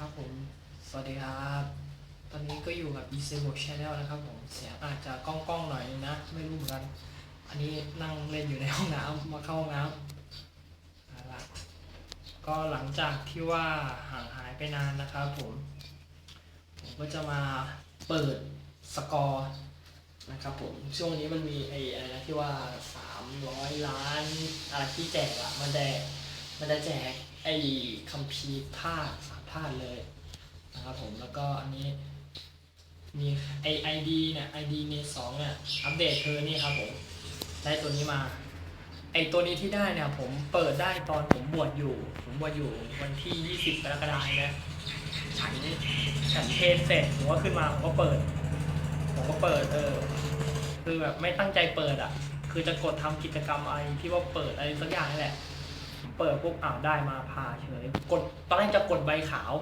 ครับผม สวัสดีครับ ตอนนี้ก็อยู่กับ e s a b o Channel นะครับผม เสียงอาจจะก้องๆหน่อยนะ ไม่รู้เหมือนกัน อันนี้นั่งเล่นอยู่ในห้องน้ำมาเข้าห้องน้ำเอาละก็หลังจากที่ว่าห่างหายไปนานนะครับผม ผมก็จะมาเปิดสกอร์นะครับผม ช่วงนี้มันมีไอ้อะไรนะที่ว่า 300 ล้านอะไรที่แจกอะมันแจกมันจะแจกไอ้คัมภีร์ธาตุสามธาตุเลยนะครับผมแล้วก็อันนี้มีไอไอดีเนี่ยไอดีในสองเนี่ยอัปเดตคือนี่ครับผมได้ตัวนี้มาไอตัวนี้ที่ได้เนี่ยผมเปิดได้ตอนผมบวชอยู่ ผมบวชอยู่วันที่ 20กรกฎาคมนะฉันฉันเทศเสร็จผมก็ขึ้นมาผมก็เปิด ผมก็เปิดเออคือแบบไม่ตั้งใจเปิดอะ คือจะกดทำกิจกรรมอะไรที่ว่าเปิดอะไรสักอย่างนี่แหละ เปิดปุ๊บอ้าวได้มาพาเฉยกดตอนแรกจะกดใบขาว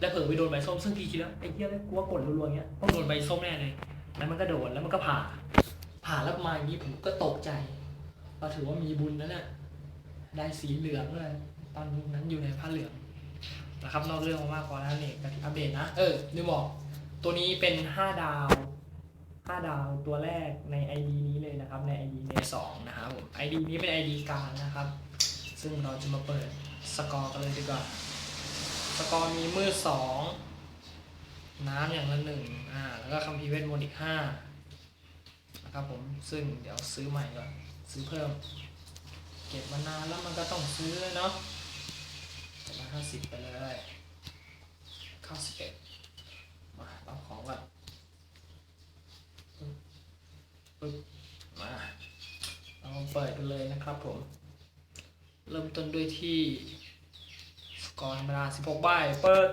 แล้วเผลอไปโดนใบส้มซึ่งพี่คิดแล้วไอ้เหี้ยเลยกูว่ากดรัวๆอย่างเงี้ยต้องโดนใบส้มแน่เลยแล้วมันก็โดนแล้วมันก็ผ่า ผ่าแล้วมาอย่างนี้ผมก็ตกใจเราถือว่ามีบุญนะเนี่ยได้สีเหลืองเลยตอนนั้นอยู่ในผ้าเหลืองนะครับนอกเรื่องมากกว่านั้นนี่กที่อัปเดตนะ เออนึกบอก ตัวนี้เป็น 5 ดาว 5 ดาวตัวแรกใน ID นี้เลยนะครับ ใน ID ใน2นะครับผม ID นี้เป็น ID กลางนะครับ ซึ่งเราจะมาเปิดสกอร์กันเลยดีกว่า สกอร์มีมือสองน้ำอย่างละหนึ่งอ่าแล้วก็คัมภีร์เวทมนต์อีกห้านะครับผมซึ่งเดี๋ยวซื้อใหม่ก่อนซื้อเพิ่ม เก็บมานานแล้วมันก็ต้องซื้อเนาะเจ็ดร้อยห้าสิบไปเลยเก้าสิบเอ็ดมาเอาของก่อนปึ๊บมาเราเปิดกันเลยนะครับผม เริ่มต้นด้วยที่สกอร์ธรรมดา16 ใบ เปิด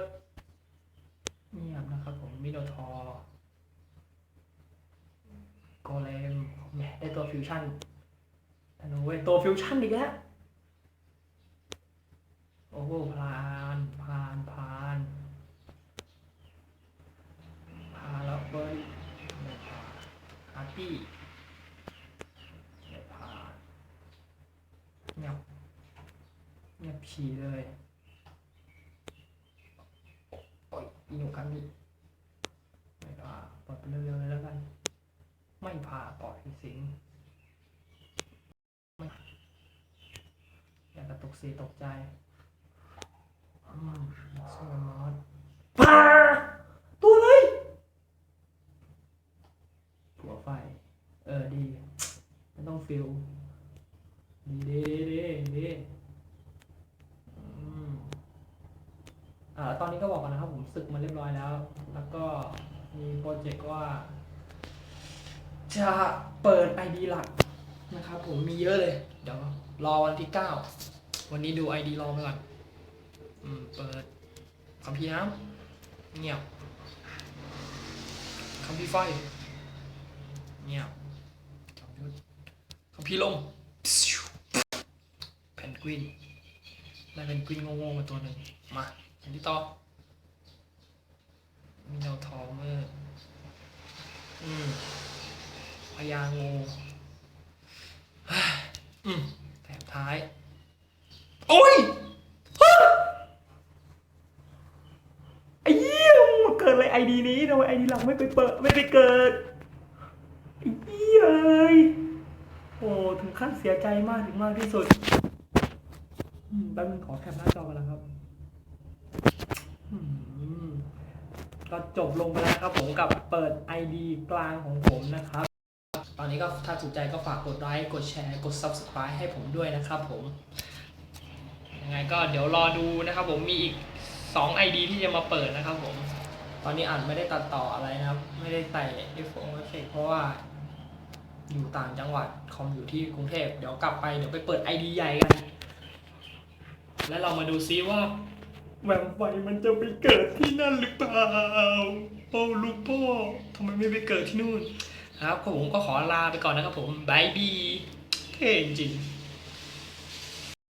เงียบนะครับผมมิโนทอร์โกเลมแหมได้ตัวฟิวชั่นธนูเว้ยตัวฟิวชั่นอีกแล้วโอ้โหพลานพลานพลานพาแล้วเปิดไม่พาอาร์ตี้ไม่พาเงียบ เงียบฉี่เลยโอ้ยอีนูกันดิไม่ผ่าปล่อยไปเร็วๆเลยแล้วกัน ไม่ผ่าปล่อยสิงไม่อย่ากระตกเสียตกใจอืมสวยมอสผ่าตัวเลยผัวไฟ เออดี ไม่ต้องฟิลดีดีดีดีอืม อ่าตอนนี้ก็บอกกันนะครับผมศึกมาเรียบร้อยแล้ว แล้วก็มีโปรเจกต์ว่า จะเปิด ID หลักนะครับผมมีเยอะเลย เดี๋ยวรอวันที่9วันนี้ดู ID รอไปก่อนอืมเปิดคัมภีน้ำเงียบคัมภีไฟเงียบคัมภีคัมภีลมแพนกวินได้เป็นกวินโง่ๆมาตัวหนึ่งมา อันที่ต่อมีเนาทองเมอร์อืมพญางูเฮ้ยอืมแถมท้าย โอ้ยฮะไอ้เหี้ยมมาเกิดอะไรไอดีนี้ทำไมไอดีหลังไม่ไปเปิดไม่ไปเกิดไอ้เหี้ยเอ้ยโอ้ถึงขั้นเสียใจมากถึงมากที่สุดอืมแป๊บนึงขอแคปหน้าจอกันแล้วครับ อืม ก็จบลงไปแล้วครับผมกับเปิด ID กลางของผมนะครับ ตอนนี้ก็ถ้าถูกใจก็ฝากกดไลค์กดแชร์กด Subscribe ให้ผมด้วยนะครับผมยังไงก็เดี๋ยวรอดูนะครับผมมีอีก 2 ID ที่จะมาเปิดนะครับผมตอนนี้อ่านไม่ได้ตัดต่ออะไรนะครับ ไม่ได้ใส่เอฟเฟเพราะว่าอยู่ต่างจังหวัดคอมอยู่ที่กรุงเทพเดี๋ยวกลับไปเดี๋ยวไปเปิด ID ใหญ่กัน แล้วเรามาดูซิว่า แวมไฟมันจะไปเกิดที่นั่นหรือเปล่าโอ้ลูกพ่อทำไมไม่ไปเกิดที่นู่น ครับผมก็ขอลาไปก่อนนะครับผมบายบีเท่จริงๆ